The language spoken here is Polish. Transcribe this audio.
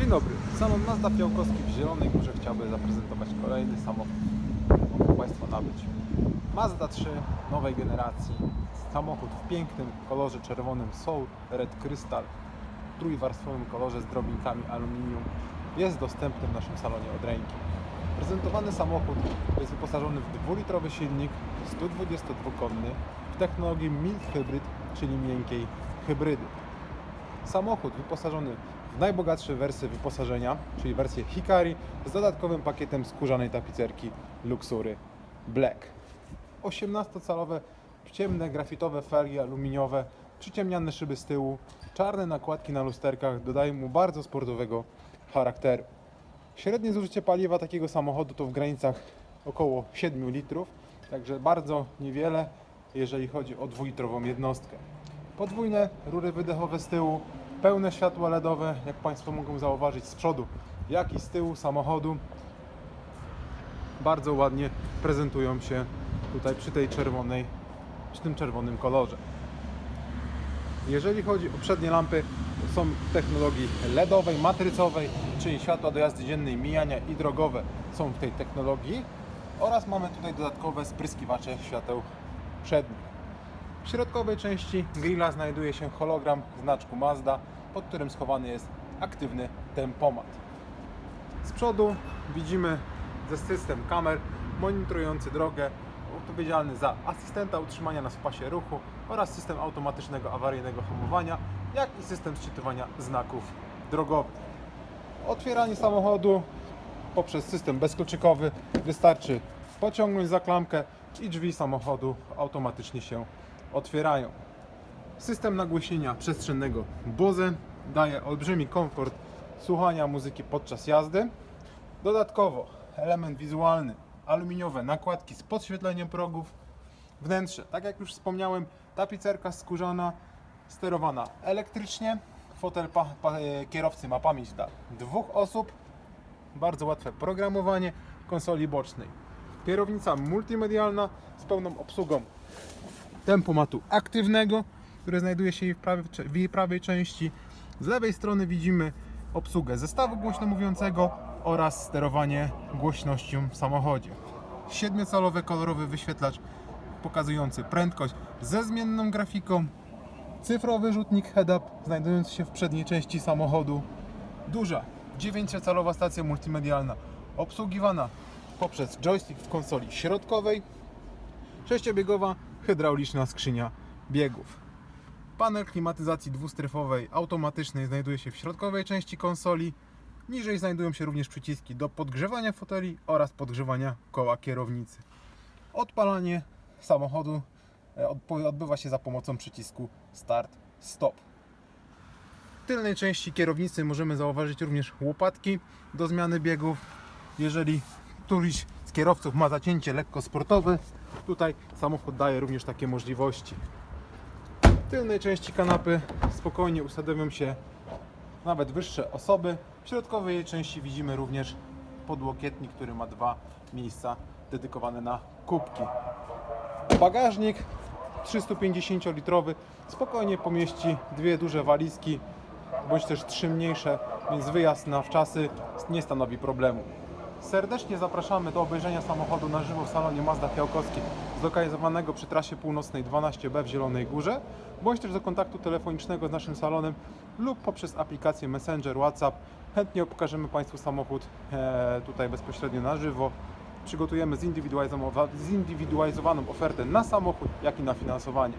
Dzień dobry. Salon Mazda Fiałkowski w Zielonej Górze chciałby zaprezentować kolejny samochód. Mogą Państwo nabyć. Mazda 3 nowej generacji. Samochód w pięknym kolorze czerwonym Soul Red Crystal. W trójwarstwowym kolorze z drobinkami aluminium. Jest dostępny w naszym salonie od ręki. Prezentowany samochód jest wyposażony w dwulitrowy silnik 122-konny w technologii mild hybrid, czyli miękkiej hybrydy. Samochód wyposażony w najbogatsze wersje wyposażenia, czyli wersję Hikari z dodatkowym pakietem skórzanej tapicerki Luxury Black. 18-calowe ciemne grafitowe felgi aluminiowe, przyciemniane szyby z tyłu, czarne nakładki na lusterkach dodają mu bardzo sportowego charakteru. Średnie zużycie paliwa takiego samochodu to w granicach około 7 litrów, także bardzo niewiele, jeżeli chodzi o dwulitrową jednostkę. Podwójne rury wydechowe z tyłu, pełne światła LEDowe, jak Państwo mogą zauważyć z przodu, jak i z tyłu samochodu. Bardzo ładnie prezentują się tutaj przy tej czerwonej, przy tym czerwonym kolorze. Jeżeli chodzi o przednie lampy, są w technologii LEDowej, matrycowej, czyli światła do jazdy dziennej, mijania i drogowe są w tej technologii oraz mamy tutaj dodatkowe spryskiwacze świateł przednich. W środkowej części grilla znajduje się hologram znaczku Mazda, pod którym schowany jest aktywny tempomat. Z przodu widzimy system kamer monitorujący drogę, odpowiedzialny za asystenta utrzymania nas w pasie ruchu oraz system automatycznego awaryjnego hamowania, jak i system szczytywania znaków drogowych. Otwieranie samochodu poprzez system bezkluczykowy wystarczy pociągnąć za klamkę i drzwi samochodu automatycznie się otwierają. System nagłośnienia przestrzennego Bose daje olbrzymi komfort słuchania muzyki podczas jazdy. Dodatkowo element wizualny, aluminiowe nakładki z podświetleniem progów. Wnętrze, tak jak już wspomniałem, tapicerka skórzana, sterowana elektrycznie. Fotel e, kierowcy ma pamięć dla dwóch osób. Bardzo łatwe programowanie konsoli bocznej. Kierownica multimedialna z pełną obsługą tempomatu aktywnego, który znajduje się w jej prawej części. Z lewej strony widzimy obsługę zestawu głośno mówiącego oraz sterowanie głośnością w samochodzie. 7-calowy kolorowy wyświetlacz pokazujący prędkość ze zmienną grafiką, cyfrowy rzutnik head-up znajdujący się w przedniej części samochodu, duża 9-calowa stacja multimedialna obsługiwana poprzez joystick w konsoli środkowej, sześciobiegowa hydrauliczna skrzynia biegów. Panel klimatyzacji dwustrefowej automatycznej znajduje się w środkowej części konsoli. Niżej znajdują się również przyciski do podgrzewania foteli oraz podgrzewania koła kierownicy. Odpalanie samochodu e, odbywa się za pomocą przycisku Start Stop. W tylnej części kierownicy możemy zauważyć również łopatki do zmiany biegów. Jeżeli któryś z kierowców ma zacięcie lekko sportowe, tutaj samochód daje również takie możliwości. W tylnej części kanapy spokojnie usadowią się nawet wyższe osoby. W środkowej części widzimy również podłokietnik, który ma dwa miejsca dedykowane na kubki. Bagażnik 350-litrowy spokojnie pomieści dwie duże walizki, bądź też trzy mniejsze, więc wyjazd na wczasy nie stanowi problemu. Serdecznie zapraszamy do obejrzenia samochodu na żywo w salonie Mazda Fiałkowski zlokalizowanego przy trasie północnej 12B w Zielonej Górze, bądź też do kontaktu telefonicznego z naszym salonem lub poprzez aplikację Messenger, WhatsApp. Chętnie pokażemy Państwu samochód e, tutaj bezpośrednio na żywo. Przygotujemy zindywidualizowaną, ofertę na samochód, jak i na finansowanie.